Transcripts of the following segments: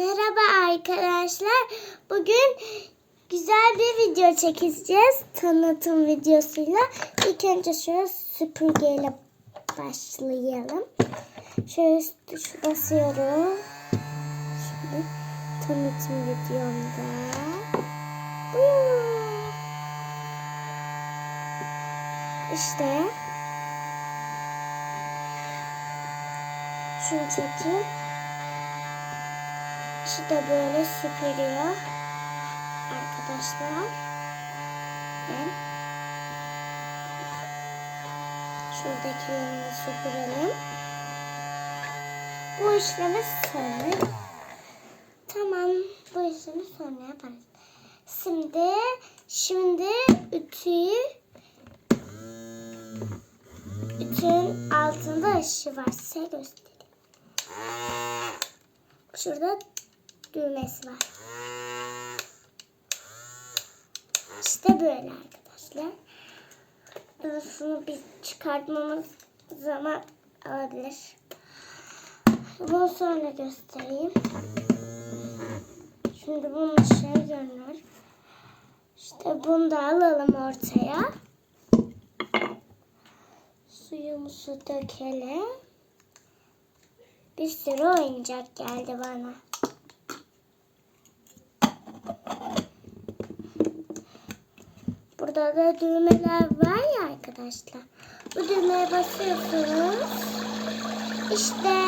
Merhaba arkadaşlar. Bugün güzel bir video çekeceğiz. Tanıtım videosuyla. İlk önce şöyle süpürgeyle başlayalım. Şöyle tuş basıyorum. Şimdi tanıtım videomda. İşte. Şunu çekeyim. Şu da böyle süpürüyor. Arkadaşlar. Ben şuradakilerini süpürelim. Bu işlemi sonra. Tamam. Bu işlemi sonra yaparız. Şimdi şimdi ütüyü ütünün altında ışığı var. Size göstereyim. Şurada düğmesi var. İşte böyle arkadaşlar. Burasını bir çıkartmamız zaman alabilir. Bunu sonra göstereyim. Şimdi bunun şey görünür. İşte bunu da alalım ortaya. Suyumuzu dökelim. Bir sürü oyuncak geldi bana. Burada da düğmeler var ya arkadaşlar. Bu düğmeye basıyorsunuz. İşte.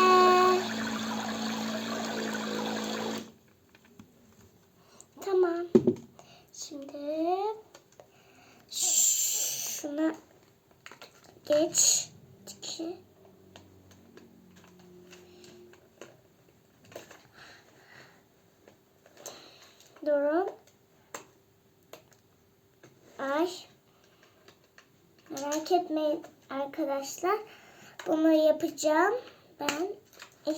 Tamam. Şimdi şuna geç. İki. Durun. Merak etmeyin arkadaşlar. Bunu yapacağım. Ben Eh.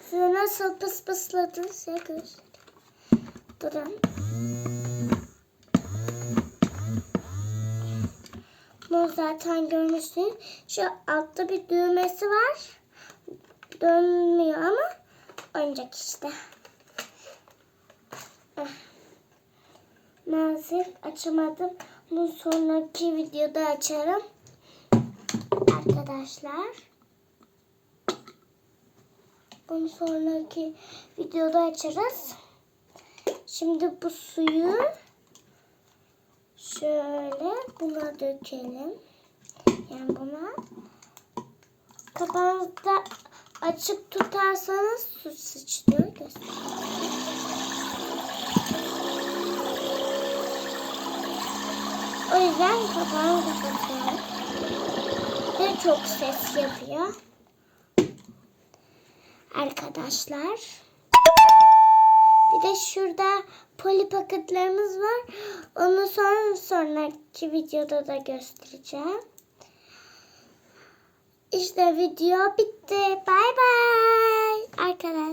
Size nasıl pıs pısladığını size göstereyim. Durun. Bunu zaten görmüşsünüz. Şu altta bir düğmesi var. Dönmüyor ama oyuncak işte. Maalesef açamadım. Bunu sonraki videoda açarım. Arkadaşlar. Bunu sonraki videoda açarız. Şimdi bu suyu şöyle buna dökelim. Yani buna kapağınızda açık tutarsanız su sıçrıyor. Göstereyim. O yüzden kapağını kapatıyorum. Ve çok ses yapıyor. Arkadaşlar. Bir de şurada poli paketlerimiz var. Onu sonra sonraki videoda da göstereceğim. İşte video bitti. Bay bay. Arkadaşlar.